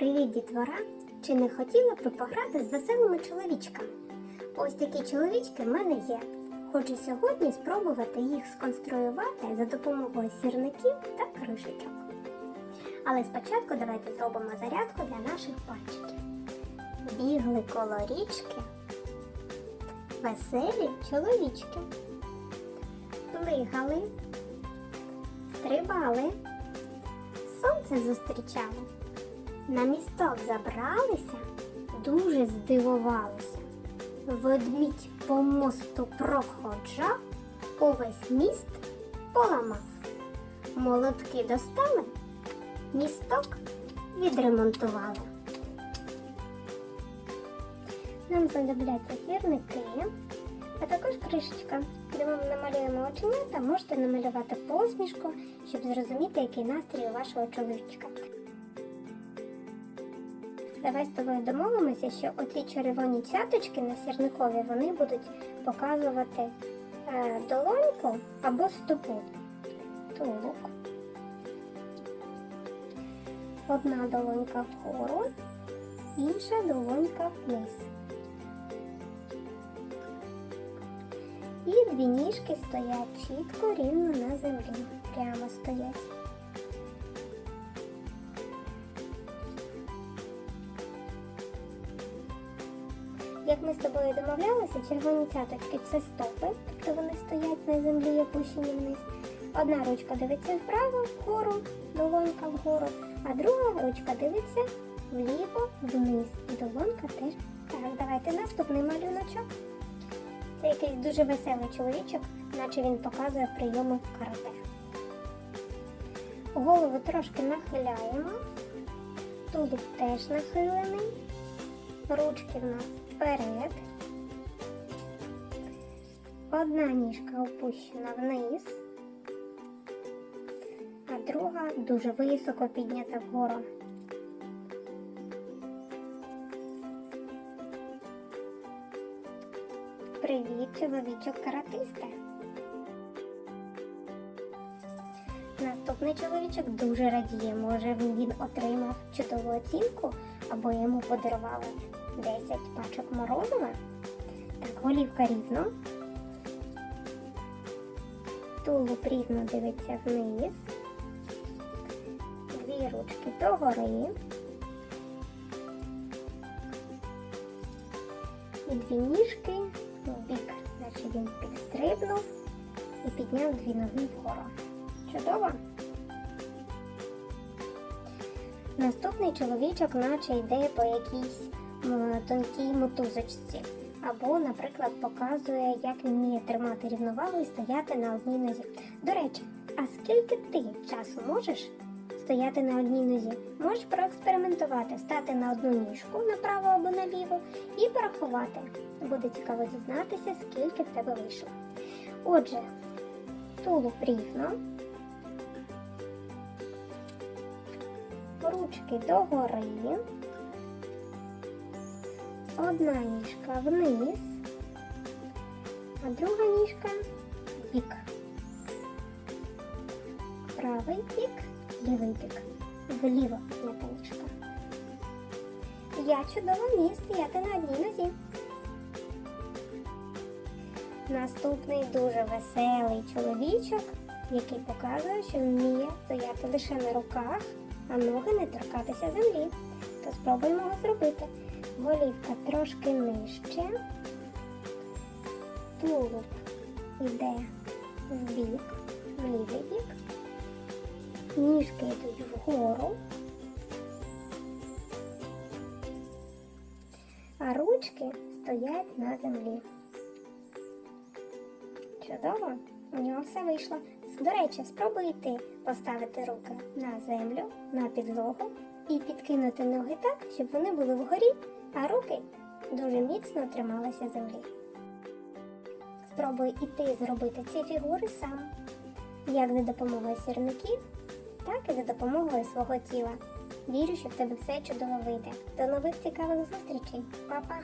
Привіт, дітвора! Чи не хотіла б ви пограти з веселими чоловічками? Ось такі чоловічки в мене є. Хочу сьогодні спробувати їх сконструювати за допомогою сірників та кришечок. Але спочатку давайте зробимо зарядку для наших пальчиків. Бігли коло річки, веселі чоловічки. Плигали, стрибали, сонце зустрічали. На місток забралися, дуже здивувалися. Ведмідь по мосту проходжав, увесь міст поламав. Молотки достали, місток відремонтували. Нам знадобляться сірники, а також кришечка, де ми намалюємо оченята, можете намалювати посмішку, щоб зрозуміти, який настрій у вашого чоловічка. Давай з тобою домовимося, що оці червоні цяточки на сірникові вони будуть показувати е, долоньку або стопу. Тулок. Одна долонька вгору, інша долонька вниз. І дві ніжки стоять чітко рівно на землі. Прямо стоять. Як ми з тобою домовлялися, червоні цяточки це стопи, тобто вони стоять на землі опущені вниз. Одна ручка дивиться вправо, вгору, долонька вгору, а друга ручка дивиться вліво, вниз. І долонька теж. Так, давайте наступний малюночок. Це якийсь дуже веселий чоловічок, наче він показує прийоми карате. Голову трошки нахиляємо, тулуб теж нахилений, ручки в нас вперед. Одна ніжка опущена вниз, а друга дуже високо піднята вгору. Привіт, чоловічок каратиста. Наступний чоловічок дуже радіє. Може він отримав чудову оцінку або йому подарували 10 пачок морозива. Так, голівка рівно. Тулуб рівно дивиться вниз. Дві ручки догори. І дві ніжки в бік, наче він підстрибнув і підняв дві ноги вгору. Чудово! Наступний чоловічок наче йде по якійсь тонкій мотузочці. Або, наприклад, показує, як він вміє тримати рівновагу і стояти на одній нозі. До речі, а скільки ти часу можеш стояти на одній нозі? Можеш проекспериментувати, стати на одну ніжку направо або наліво і порахувати. Буде цікаво дізнатися, скільки в тебе вийшло. Отже, тулуб рівно. Ручки догори. Одна ніжка вниз, а друга ніжка бік. Правий бік, лівий бік. Вліво п'ята ніжка. Я чудово вмію стояти на одній нозі. Наступний дуже веселий чоловічок, який показує, що вміє стояти лише на руках, а ноги не торкатися землі. То спробуємо його зробити. Голівка трошки нижче, тулуб йде в бік, в лівий бік, ніжки йдуть вгору, а ручки стоять на землі. Чудово, у нього все вийшло. До речі, спробуй ти поставити руки на землю, на підлогу і підкинути ноги так, щоб вони були вгорі, а руки дуже міцно трималися землі. Спробуй і ти зробити ці фігури сам, як за допомогою сірників, так і за допомогою свого тіла. Вірю, що в тебе все чудово вийде. До нових цікавих зустрічей. Па-па!